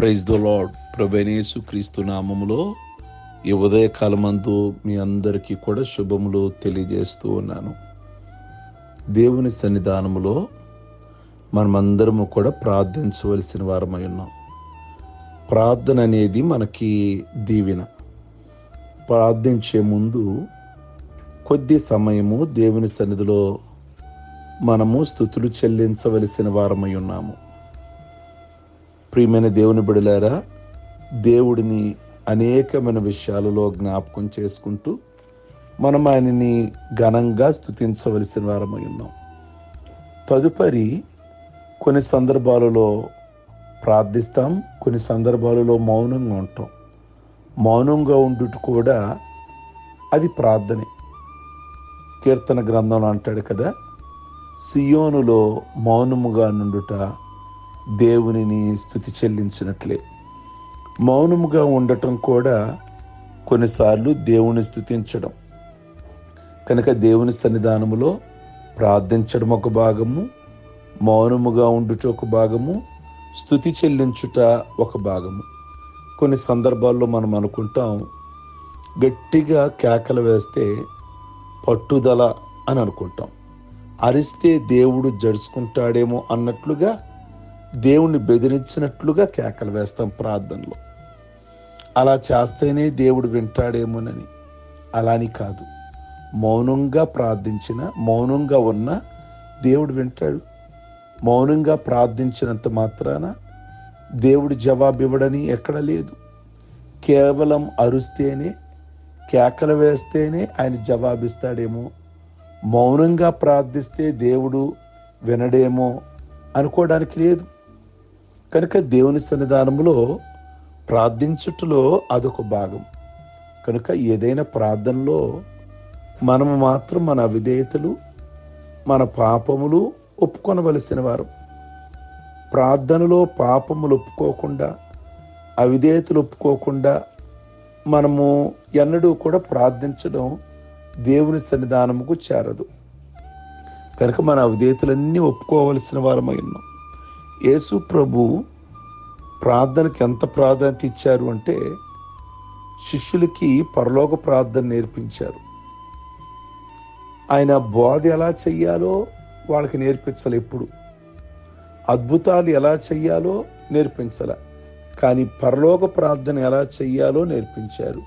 Praise the lord ప్రభనేసు క్రీస్తు నామములో ఈ ఉదయకాలమందు మీ అందరికీ కూడా శుభములు తెలియజేస్తూ ఉన్నాను. దేవుని సన్నిధానములో మనమందరము కూడా ప్రార్థించవలసిన వారమై ఉన్నాం. ప్రార్థన అనేది మనకి దీవెన. ప్రార్థించే ముందు కొద్ది సమయము దేవుని సన్నిధిలో మనము స్థుతులు చెల్లించవలసిన వారమై ఉన్నాము. ప్రియమైన దేవుని బిడలారా దేవుడిని అనేకమైన విషయాలలో జ్ఞాపకం చేసుకుంటూ మనం ఆయనని ఘనంగా స్థుతించవలసిన వారమై ఉన్నాం. తదుపరి కొన్ని సందర్భాలలో ప్రార్థిస్తాం కొన్ని సందర్భాలలో మౌనంగా ఉంటాం. మౌనంగా ఉండుట కూడా అది ప్రార్థనే. కీర్తన గ్రంథంలో అంటాడు కదా సియోనులో మౌనముగా నుండుట దేవునిని స్థుతి చెల్లించినట్లే. మౌనముగా ఉండటం కూడా కొన్నిసార్లు దేవుని స్థుతించడం. కనుక దేవుని సన్నిధానములో ప్రార్థించడం ఒక భాగము మౌనముగా ఉండుట ఒక భాగము స్థుతి చెల్లించుట ఒక భాగము. కొన్ని సందర్భాల్లో మనం అనుకుంటాం గట్టిగా కేకలు వేస్తే పట్టుదల అని అనుకుంటాం. అరిస్తే దేవుడు జడుచుకుంటాడేమో అన్నట్లుగా దేవుణ్ణి బెదిరించినట్లుగా కేకలు వేస్తాం ప్రార్థనలో. అలా చేస్తేనే దేవుడు వింటాడేమోనని. అలాని కాదు. మౌనంగా ప్రార్థించిన మౌనంగా ఉన్న దేవుడు వింటాడు. మౌనంగా ప్రార్థించినంత మాత్రాన దేవుడు జవాబు ఇవ్వడని ఎక్కడ లేదు. కేవలం అరుస్తేనే కేకలు వేస్తేనే ఆయన జవాబిస్తాడేమో. మౌనంగా ప్రార్థిస్తే దేవుడు వినడేమో అనుకోవడానికి లేదు. కనుక దేవుని సన్నిధానంలో ప్రార్థించుటలో అదొక భాగం. కనుక ఏదైనా ప్రార్థనలో మనము మాత్రం మన అవిధేయతలు మన పాపములు ఒప్పుకొనవలసిన వారు. ప్రార్థనలో పాపములు ఒప్పుకోకుండా అవిధేయతలు ఒప్పుకోకుండా మనము ఎన్నడూ కూడా ప్రార్థించడం దేవుని సన్నిధానముకు చేరదు. కనుక మన అవిధేయతలన్నీ ఒప్పుకోవలసిన వారమై ఉన్నాం. యేసు ప్రభు ప్రార్థనకి ఎంత ప్రాధాన్యత ఇచ్చారు అంటే శిష్యులకి పరలోక ప్రార్థన నేర్పించారు. ఆయన బోధ ఎలా చెయ్యాలో వాళ్ళకి నేర్పించాలి ఎప్పుడు. అద్భుతాలు ఎలా చెయ్యాలో నేర్పించాల. కానీ పరలోక ప్రార్థన ఎలా చెయ్యాలో నేర్పించారు.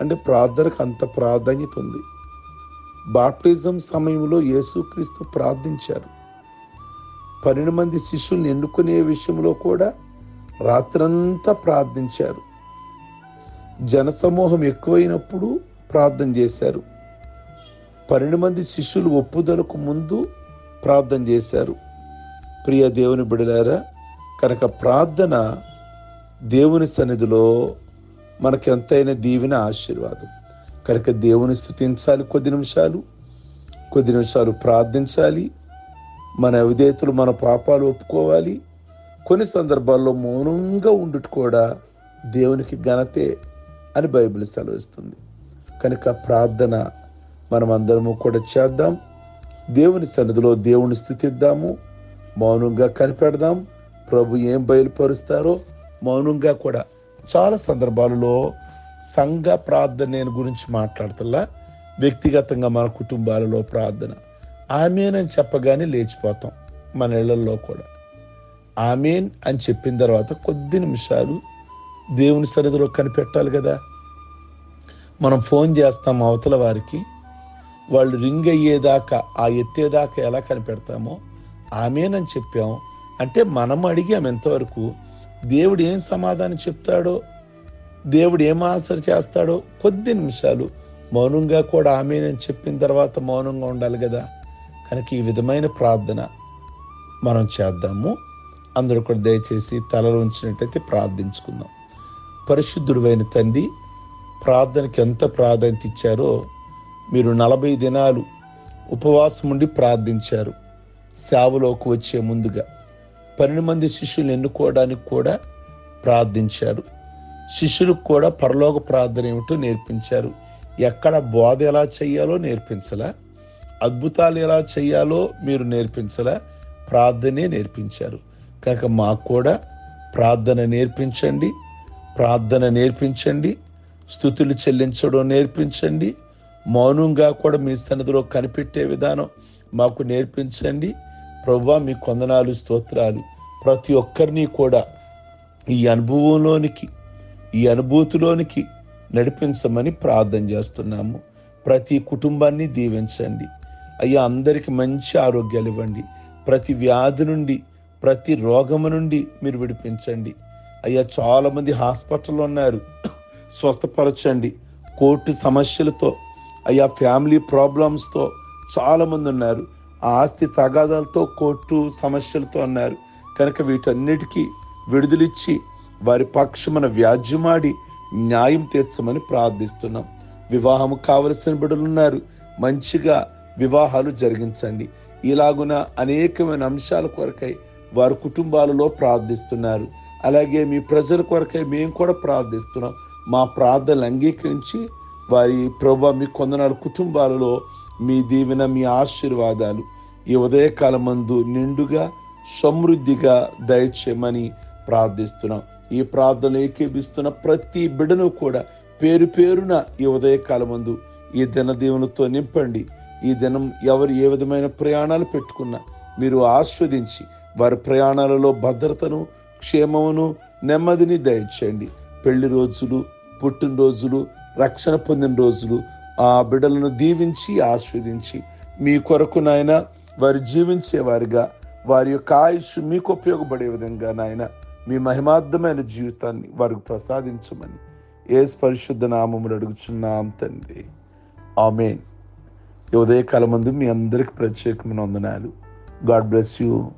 అంటే ప్రార్థనకు అంత ప్రాధాన్యత ఉంది. బాప్టిజం సమయంలో యేసుక్రీస్తు ప్రార్థించారు. పన్నెండు మంది శిష్యుల్ని ఎన్నుకునే విషయంలో కూడా రాత్రంతా ప్రార్థించారు. జనసమూహం ఎక్కువైనప్పుడు ప్రార్థన చేశారు. పన్నెండు మంది శిష్యులు ఒప్పుదలకు ముందు ప్రార్థన చేశారు. ప్రియ దేవుని బిడలారా కనుక ప్రార్థన దేవుని సన్నిధిలో మనకెంతైనా దీవిన దీవెన ఆశీర్వాదం. కనుక దేవుని స్థుతించాలి కొద్ది నిమిషాలు కొద్ది నిమిషాలు ప్రార్థించాలి. మన విధేయతలు మన పాపాలు ఒప్పుకోవాలి. కొన్ని సందర్భాల్లో మౌనంగా ఉండుట కూడా దేవునికి ఘనతే అని బైబిల్ సెలవిస్తుంది. కనుక ప్రార్థన మనమందరము కూడా చేద్దాం. దేవుని సన్నిధిలో దేవుని స్థుతిద్దాము. మౌనంగా కనిపెడదాం. ప్రభు ఏం బయలుపరుస్తారో మౌనంగా కూడా చాలా సందర్భాలలో సంఘ ప్రార్థన నేను గురించి మాట్లాడుతున్నా. వ్యక్తిగతంగా మన కుటుంబాలలో ప్రార్థన. ఆమెనని చెప్పగానే లేచిపోతాం మన ఇళ్ళలో కూడా. ఆమెన్ అని చెప్పిన తర్వాత కొద్ది నిమిషాలు దేవుని సన్నిధిలో కనిపెట్టాలి కదా. మనం ఫోన్ చేస్తాం అవతల వారికి. వాళ్ళు రింగ్ అయ్యేదాకా ఆ ఎత్తేదాకా ఎలా కనిపెడతామో ఆమెనని చెప్పాం. అంటే మనం అడిగాం ఎంతవరకు దేవుడు ఏం సమాధానం చెప్తాడో దేవుడు ఏం ఆన్సర్ చేస్తాడో కొద్ది నిమిషాలు మౌనంగా కూడా ఆమెనని చెప్పిన తర్వాత మౌనంగా ఉండాలి కదా. కనుక ఈ విధమైన ప్రార్థన మనం చేద్దాము. అందరూ కూడా దయచేసి తలలు ఉంచినట్టయితే ప్రార్థించుకుందాం. పరిశుద్ధుడువైన తండ్రి ప్రార్థనకి ఎంత ప్రాధాన్యత ఇచ్చారో మీరు నలభై దినాలు ఉపవాసం ఉండి ప్రార్థించారు. సేవలోకి వచ్చే ముందుగా పన్నెండు మంది శిష్యులు ఎన్నుకోవడానికి కూడా ప్రార్థించారు. శిష్యులకు కూడా పరలోక ప్రార్థన ఏమిటో నేర్పించారు. ఎక్కడ బోధ ఎలా చేయాలో నేర్పించలా. అద్భుతాలు ఎలా చేయాలో మీరు నేర్పించలా ప్రార్థనే నేర్పించారు. కనుక మాకు కూడా ప్రార్థన నేర్పించండి ప్రార్థన నేర్పించండి స్థుతులు చెల్లించడం నేర్పించండి మౌనంగా కూడా మీ సన్నిధిలో కనిపెట్టే విధానం మాకు నేర్పించండి. ప్రభా మీ కొందనాలు స్తోత్రాలు ప్రతి ఒక్కరిని కూడా ఈ అనుభవంలోనికి ఈ అనుభూతిలోనికి నడిపించమని ప్రార్థన చేస్తున్నాము. ప్రతి కుటుంబాన్ని దీవించండి. అయ్యా అందరికి మంచి ఆరోగ్యాలు ఇవ్వండి. ప్రతి వ్యాధి నుండి ప్రతి రోగము నుండి మీరు విడిపించండి. అయ్యా చాలామంది హాస్పిటల్లో ఉన్నారు. స్వస్థపరచండి. కోర్టు సమస్యలతో అయ్యా ఫ్యామిలీ ప్రాబ్లమ్స్తో చాలామంది ఉన్నారు. ఆస్తి తగాదాలతో కోర్టు సమస్యలతో ఉన్నారు. కనుక వీటన్నిటికీ విడుదలిచ్చి వారి పక్షమున వ్యాజ్యమాడి న్యాయం తీర్చమని ప్రార్థిస్తున్నాం. వివాహం కావలసిన బిడ్డలు ఉన్నారు. మంచిగా వివాహాలు జరిగించండి. ఇలాగున అనేకమైన అంశాల కొరకై వారి కుటుంబాలలో ప్రార్థిస్తున్నారు. అలాగే మీ ప్రజల కొరకై మేము కూడా ప్రార్థిస్తున్నాం. మా ప్రార్థనలు అంగీకరించి వారి ప్రభా మీ కొందనాలు కుటుంబాలలో మీ దీవెన మీ ఆశీర్వాదాలు ఈ ఉదయకాలం మందు నిండుగా సమృద్ధిగా దయచేయమని ప్రార్థిస్తున్నాం. ఈ ప్రార్థన ఏకీభిస్తున్న ప్రతి బిడ్డను కూడా పేరు పేరున ఈ ఉదయకాలం మందు ఈ దినదీవెనతో నింపండి. ఈ దినం ఎవరు ఏ విధమైన ప్రయాణాలు పెట్టుకున్నా మీరు ఆస్వాదించి వారి ప్రయాణాలలో భద్రతను క్షేమమును నెమ్మదిని దయచేయండి. పెళ్ళి రోజులు పుట్టినరోజులు రక్షణ పొందిన రోజులు ఆ బిడ్డలను దీవించి ఆస్వాదించి మీ కొరకు నాయన వారు జీవించేవారిగా వారి యొక్క ఆయుష్ మీకు ఉపయోగపడే విధంగా నాయన మీ మహిమార్థమైన జీవితాన్ని వారికి ప్రసాదించమని ఏ పరిశుద్ధ నామములు అడుగుచున్నాం తండ్రి. ఆమెన్. ఉదయకాలం ముందు మీ అందరికి ప్రత్యేకమైన వందనాలు. God bless you.